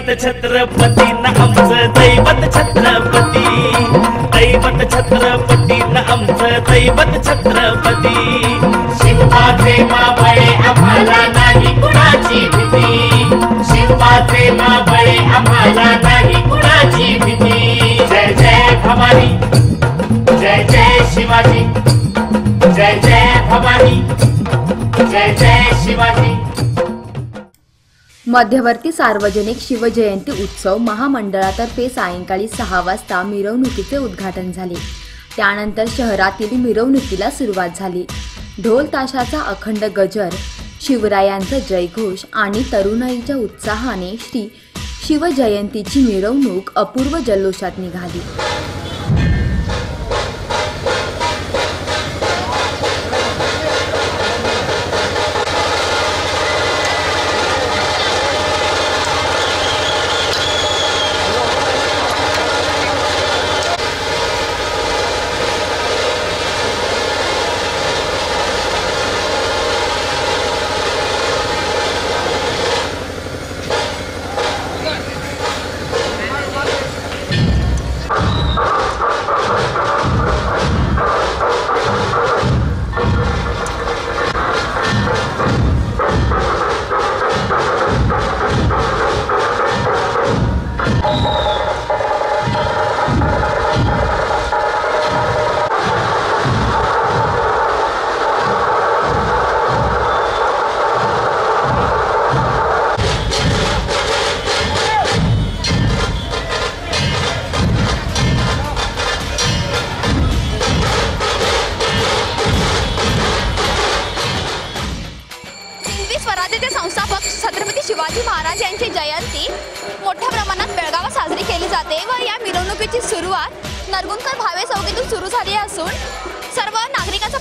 दैवत छत्रपती न आमचं दैवत छत्रपती. दैवत छत्रपती न आमचं दैवत छत्रपती. शिवपाचे माबळे आम्हाला नाही कुणाची भीती. शिवपाचे माबळे आम्हाला मध्यवर्ती सार्वजनिक शिवजयंती उत्सव महामंडळातर्फे सायंकाळी सहा वाजता मिरवणुकीचे उद्घाटन झाले. त्यानंतर शहरातील मिरवणुकीला सुरुवात झाली. ढोल ताशाचा अखंड गजर शिवरायांचा जयघोष आणि तरुणाईच्या उत्साहाने श्री शिवजयंतीची मिरवणूक अपूर्व जल्लोषात निघाली.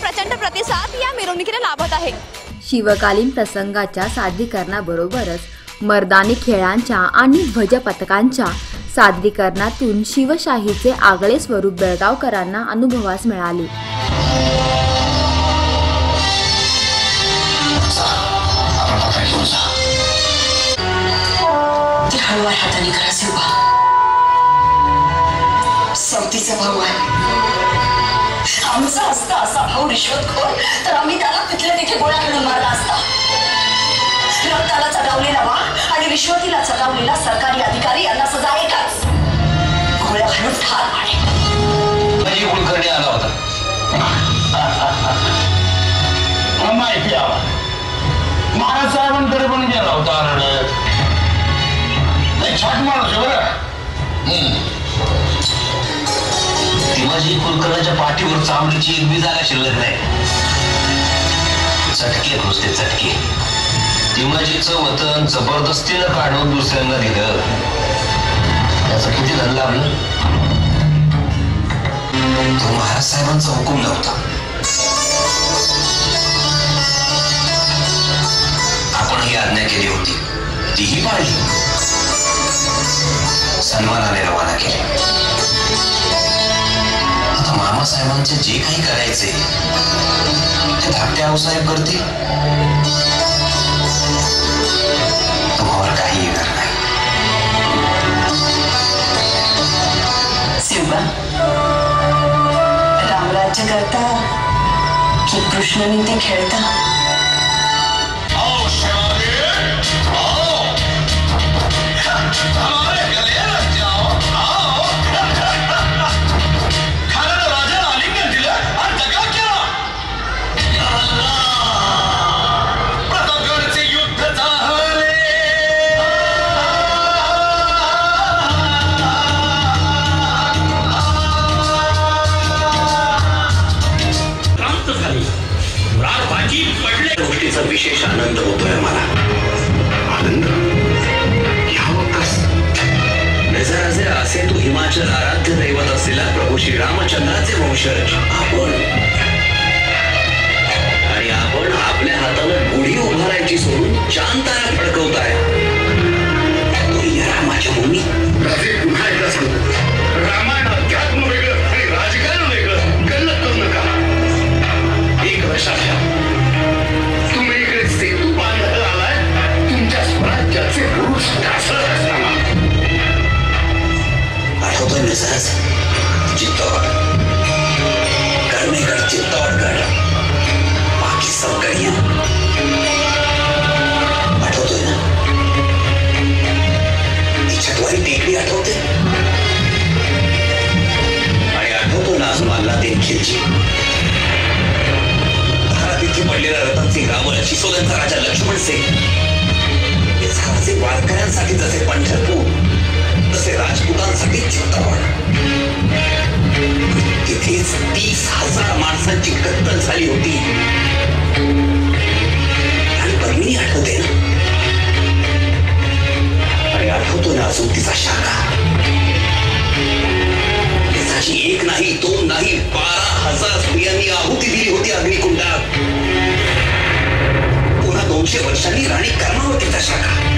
प्रचंड प्रतिसाद या मिरवणुकीला लाभत आहे. शिवकालीन प्रसंगाच्या सादरीकरणाबरोबरच मर्दानी खेळांच्या आणि ध्वजपथकांच्या सादरीकरणातून शिवशाहीचे आगळे स्वरूप बेळगावकरांना अनुभवास मिळाले. हळूवार हाताने करा शिवा सवतीचा भाऊ आहे. असा भाऊ रिश्वतखोर तर आम्ही त्याला तिथल्या तिथे गोळ्या घालून मारला असता. रक्ताला चढवलेला वा आणि रिश्वतीला चढवलेला सरकारी अधिकारी यांना सजा एकच. गोळ्या घालून ठार मारे माझी कुलकर्णी आला होता. माहिती आला महाराज साहेबांकडे पण गेला होता रडत छाट माणूस बरं. माझी कुलकर्णाच्या पाठीवर चांबडीची एक बी जागा शिल्लक नाही. चटके नुसते चटके. ती माझी चवतन जबरदस्तीनं काढून दुसऱ्यांना दिलं. त्याचं किती धन लाभलं तो महाराज साहेबांचा हुकूम नव्हता. आपण ही आज्ञा केली होती. तीही पाळली. सन्मानाने रवाना केली. साहेबांचे जे काही करायचे ते धाकटे आऊसाहेब करतील. तुम्हाला काही येणार नाही. शिवा रामराज्य करता की कृष्णनीती खेळता? आओ शराबी आओ! असे आराध्य दैवत असलेला प्रभू श्रीरामचंद्राचे वंशज आपण. आणि आपण आपल्या हाताला गुढी उभारायची सोडून चांतारा फडकवताय आहे. एसएस चित्तौड़ करनेगढ़ चित्तौड़गढ़ बाकी सब गलियाँ हटोते टेकड़ी हटोते अरे हटो तो ना मानला देख खिलची धारातीर्थी पडलेला रतन सिंह रावळ शिसोदनचा राजा लक्ष्मण सिंग हे साहसी वारकऱ्यांसाठीच असे पंढरपूर तसे राजपुतांसाठी चित्तवड तिथेच तीस हजार माणसांची कत्तल झाली होती. आणि बहिणी आठवते ना? आणि आठवतो ना अजून तिचा शाखा. त्याची एक नाही दोन नाही बारा हजार स्त्रियांनी आहुती दिली होती अग्निकुंडात. पुन्हा दोनशे वर्षांनी राणी कर्मावतीचा शाखा.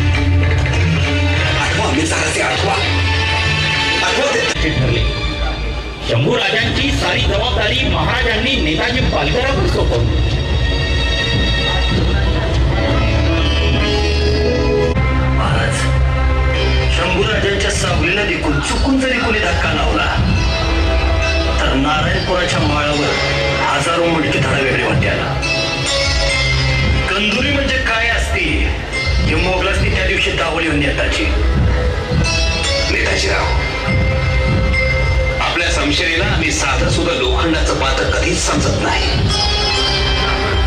शंभू राजांची सारी जबाबदारी महाराजांनी नेताजी पालकरावर सोपवली. शंभूराजांच्या सावलीला देखून चुकून जरी कोणी धक्का लावला तर नारायणपुराच्या माळावर हजारो मडके धडा वेगळे वाट्याला कंदुरी म्हणजे काय असते हे मोगलासनी त्या दिवशी दावली होऊन नेताची नेताजीराव संशयेला आम्ही साधं सुद्धा लोखंडाचं पात्र कधीच समजत नाही.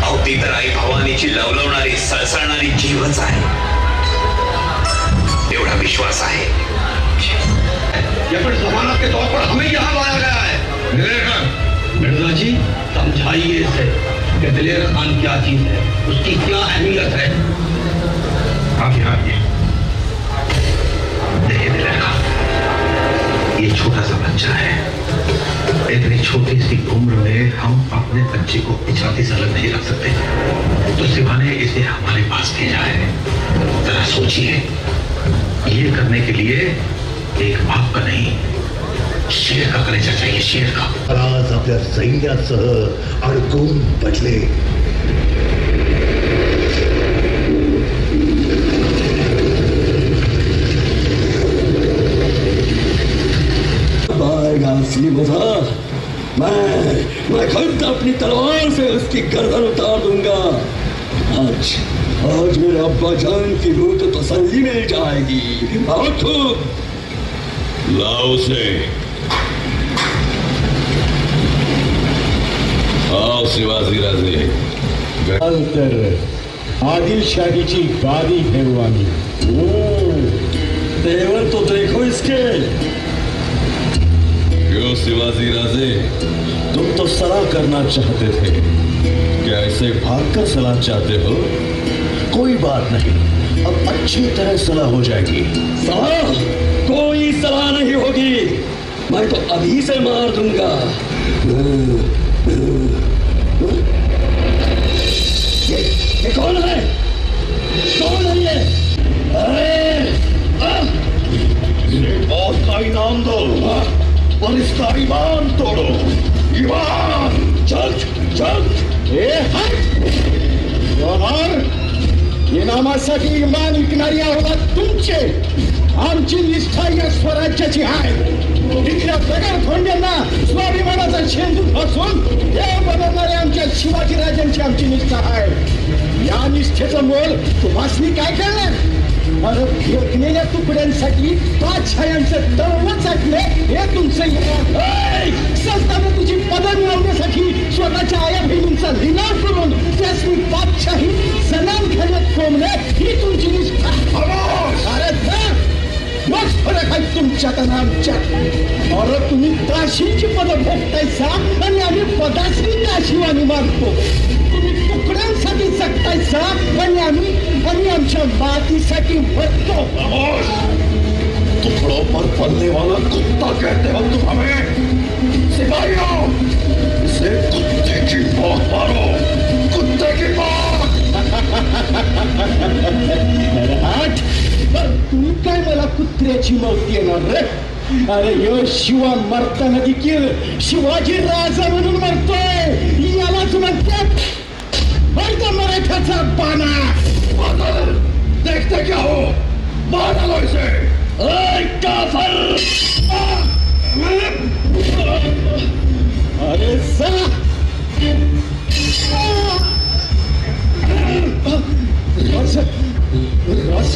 अहो ती तर आई भवानीची लवलवणारी सळसळणारी जीवच आहे. एवढा विश्वास आहे. या फिर जमानत के तौर पर हमें यहाँ लाया गया है. मिर्ज़ा जी समझाइए इसे कि दिलेर खान क्या चीज़ है? उसकी क्या अहमियत है? आप यहाँ आइए। देखिए दिलेर खान ये छोटा सा बच्चा है। इतनी छोटी सी उम्र में हम अपने बच्चे को पिछाती से अलग नहीं रख सकते। तो शिवा ने इसे हमारे पास भेजा है जरा सोचिए। ये करने के लिए एक बाप का नहीं, शेर का कलेजा चाहिए, शेर का। आज आपल्या सैन्यासह अडकून पडले असली मज़ा मैं मैं खुद अपनी तलवार से उसकी गर्दन उतार दूँगा। आज आज मेरे अब्बा जान की रूह को तसल्ली मिल जाएगी। तू लाओ से आओ शिवाजी राजे। अंतर आदिलशाहीची गादी घेऊ आम्ही तेवर तो देखो इसके। शिवाजी राजे तुम तो सलाह करना चाहते थे। क्या ऐसे भागकर सलाह चाहते हो? कोई बात नहीं अब अच्छी तरह सलाह हो जाएगी। सलाह कोई सलाह नहीं होगी। मैं तो अभी से मार दूँगा। ये, ये कौन है? कौन है ये? अरे आ! मौत का इनाम दो। और इसका ईमान तोड़ो ईमान चल चल ए इनामासाठी इमान विकणारी आहोत तुमचे आमची निष्ठा या स्वराज्याची आहे इथल्या बेकार खोंड्यांना स्वाभिमानाचा झेंडू फसवून देव बनवणारे आमच्या शिवाजी राजांची आमची निष्ठा आहे या निष्ठेचं मोल तुम्हाला काय करणार? अरे फेकलेल्या तुकड्यांसाठी पाच छायांचं तळवं चाटले हे तुमचं संस्थानं तुझी पदर मिळवण्यासाठी स्वतःच्या आया बहिणींचा लिलाव करून त्यासनी पाचशाही सलाम घालत कोंबले ही तुमची मग फरक आहे तुमच्यात आणि आमच्यात अरे तुम्ही काशीची पदं भोगतायसा आणि आम्ही पदासनी काशीवाणी मागतो. तुम्ही तुकड्यांसाठी जगतायसा आणि आम्ही आणि आमच्या मातीसाठी भरतो तुकडो पर पल्ले वाला कुत्ता कहते हो तुम हमें सिपाहियों! इसे कुत्ते की मौत मारो. मग मौत रे. अरे यो शिवा मरताना देखील शिवाजी राजा म्हणून मरतोय. यालाच म्हणतात मरता मराठ्याचा पाना देखते क्या हो? मार इसे काफर अरे जा रस रस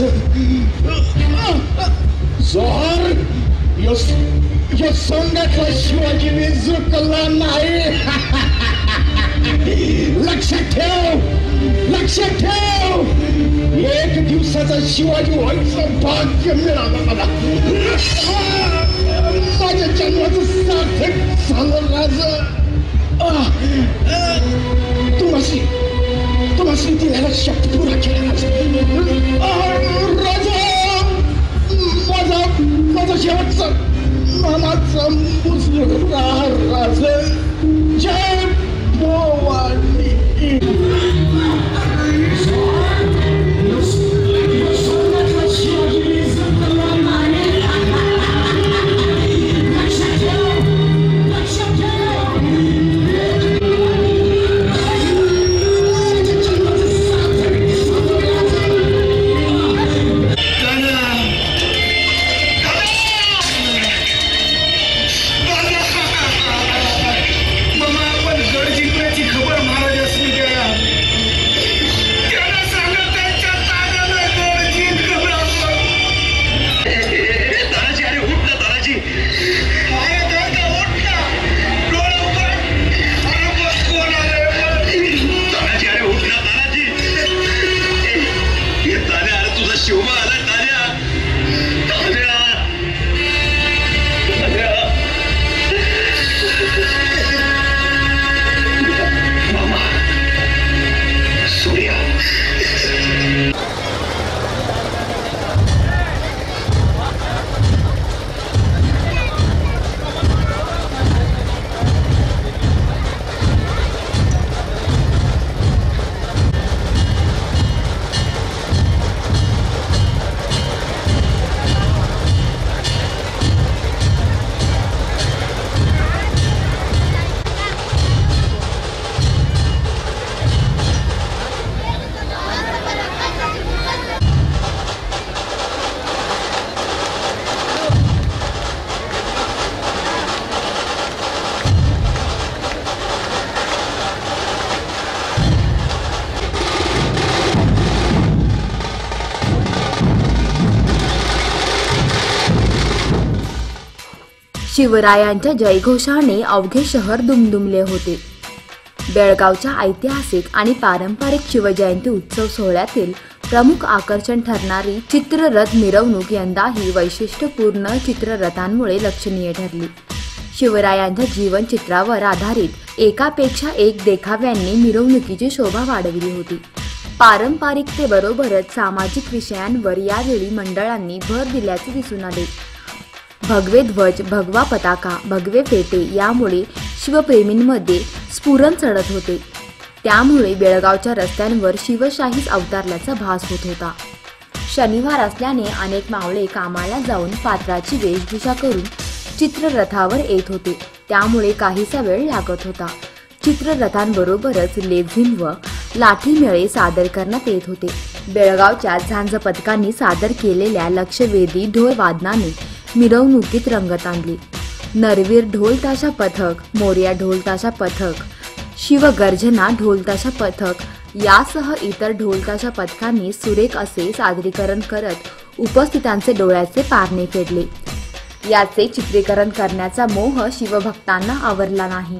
यो यो सोंगातला शिवाजी शिवाजी मी नाही लक्षात ठेव लक्षात ठेव एक दिवसाचा शिवाजी व्हायचं भाग्य मिळालं मला माझ्या जन्माचं सार्थक झालं राज तुम्हाशी तुम्हाशी दिलेला शब्द पुरा केला Muhammad from Muslim Rasul. शिवरायांच्या जयघोषाने अवघे शहर दुमदुमले होते. बेळगावच्या ऐतिहासिक आणि पारंपरिक शिवजयंती उत्सव सोहळ्यातील प्रमुख आकर्षण ठरणारी चित्ररथ मिरवणूक यंदाही वैशिष्ट्यपूर्ण चित्ररथांमुळे लक्षणीय ठरली. शिवरायांच्या जीवनचित्रावर आधारित एकापेक्षा एक देखाव्यांनी मिरवणुकीची शोभा वाढविली होती. पारंपरिकतेबरोबरच सामाजिक विषयांवर यावेळी मंडळांनी भर दिल्याचे दिसून आले. भगवे ध्वज भगवा पताका भगवे फेटे यामुळे शिवप्रेमींमध्ये स्फुरण चढत होते. त्यामुळे बेळगावच्या रस्त्यांवर शिवशाहीच अवतारल्याचा भास होत होता. शनिवार असल्याने अनेक मावळे कामाला जाऊन पात्राची वेशभूषा करून चित्ररथावर येत होते. त्यामुळे काहीसा वेळ लागत होता. चित्ररथांबरोबरच लेझिम व लाठीमेळे सादर करण्यात येत होते. बेळगावच्या झांज पथकांनी सादर केलेल्या लक्षवेधी ढोल वादनाने मिरवणुकीत रंगत आणली. नरवीर ढोलताशा पथक मोर्या ढोलताशा पथक शिवगर्जना ढोलताशा पथक यासह इतर ढोलताशा पथकांनी सुरेख असे सादरीकरण करत उपस्थितांचे डोळ्याचे पारणे फेडले. याचे चित्रीकरण करण्याचा मोह शिवभक्तांना आवरला नाही.